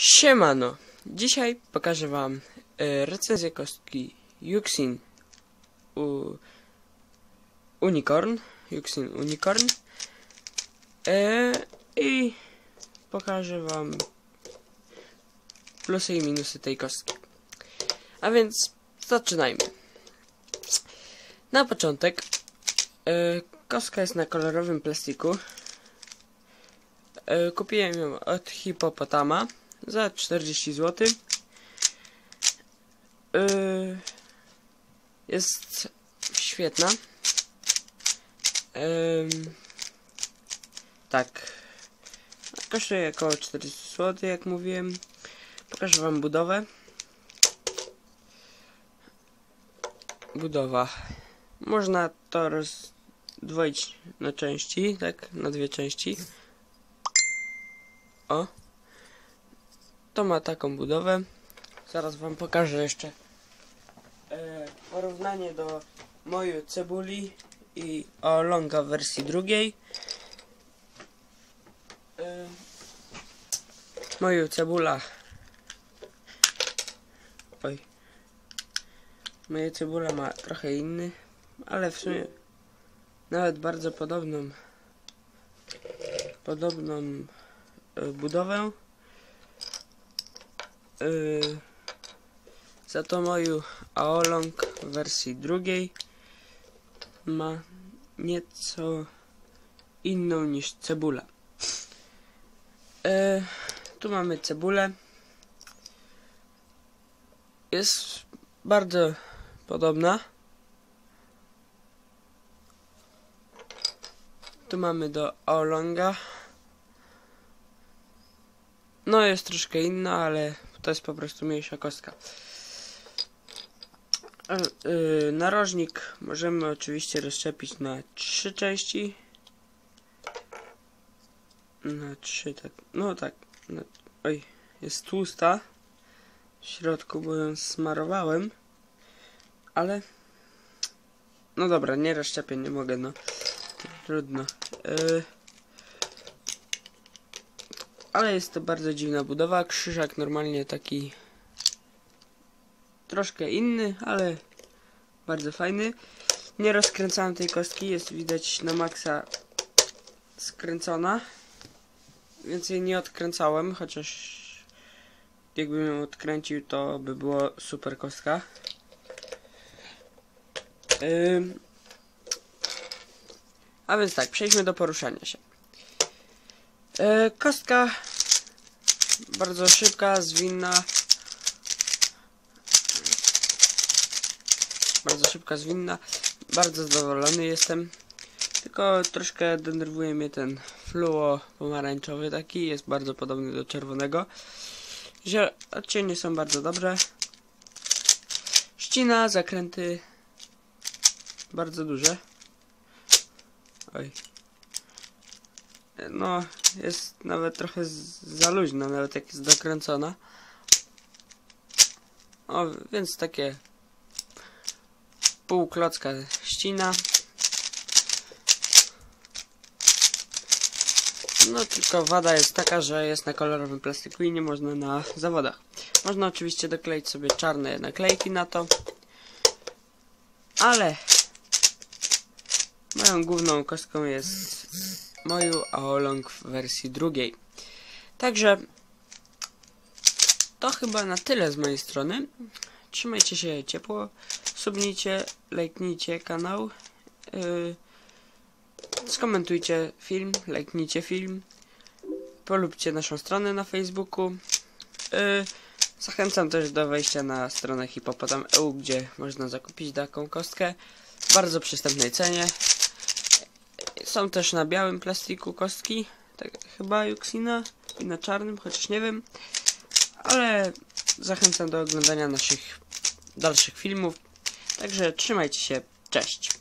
Siemano! Dzisiaj pokażę wam e, recenzję kostki Yuxin u, Unicorn Yuxin Unicorn e, i pokażę wam plusy i minusy tej kostki. A więc zaczynajmy. Na początek e, kostka jest na kolorowym plastiku. E, kupiłem ją od Hipopotama za 40 zł. Yy, jest świetna. Yy, tak. Kosztuje około 40 zł, jak mówiłem. Pokażę Wam budowę. Budowa. Można to rozdwoić na części, tak? Na dwie części. O. To ma taką budowę. Zaraz wam pokażę jeszcze e, porównanie do mojej cebuli i Olonga w wersji drugiej. E, moją cebula Oj. Moja cebula ma trochę inny, ale w sumie nawet bardzo podobną podobną e, budowę. Yy, za to moją Aolong w wersji drugiej ma nieco inną niż cebula. Yy, tu mamy cebulę. Jest bardzo podobna. Tu mamy do Aolonga. No jest troszkę inna, ale to jest po prostu mniejsza kostka. Yy, narożnik możemy oczywiście rozszczepić na trzy części. Na trzy, tak. No tak. Na, oj, jest tłusta w środku, bo ją smarowałem. Ale. No dobra, nie rozszczepię, nie mogę, no. Trudno. Yy, ale jest to bardzo dziwna budowa. Krzyżak normalnie taki troszkę inny, ale bardzo fajny. Nie rozkręcałem tej kostki, jest widać na maksa skręcona. Więc jej nie odkręcałem, chociaż jakbym ją odkręcił, to by było super kostka. Yy... A więc tak, przejdźmy do poruszania się. Yy, kostka bardzo szybka, zwinna. Bardzo szybka, zwinna. Bardzo zadowolony jestem. Tylko troszkę denerwuje mnie ten fluo pomarańczowy taki. Jest bardzo podobny do czerwonego. Ziel odcienie są bardzo dobre. Ścina, zakręty bardzo duże. Oj. No, jest nawet trochę za luźna, nawet jak jest dokręcona. O, więc takie pół klocka ścina. No tylko wada jest taka, że jest na kolorowym plastiku i nie można na zawodach. Można oczywiście dokleić sobie czarne naklejki na to. Ale moją główną kostką jest moją Aolong w wersji drugiej. Także to chyba na tyle z mojej strony. Trzymajcie się ciepło, subnijcie, lajknijcie kanał, yy, skomentujcie film, lajknijcie film, polubcie naszą stronę na Facebooku. Yy, zachęcam też do wejścia na stronę hipopotam.eu, gdzie można zakupić taką kostkę w bardzo przystępnej cenie. Są też na białym plastiku kostki, tak chyba Juxina i na czarnym, chociaż nie wiem. Ale zachęcam do oglądania naszych dalszych filmów. Także trzymajcie się, cześć.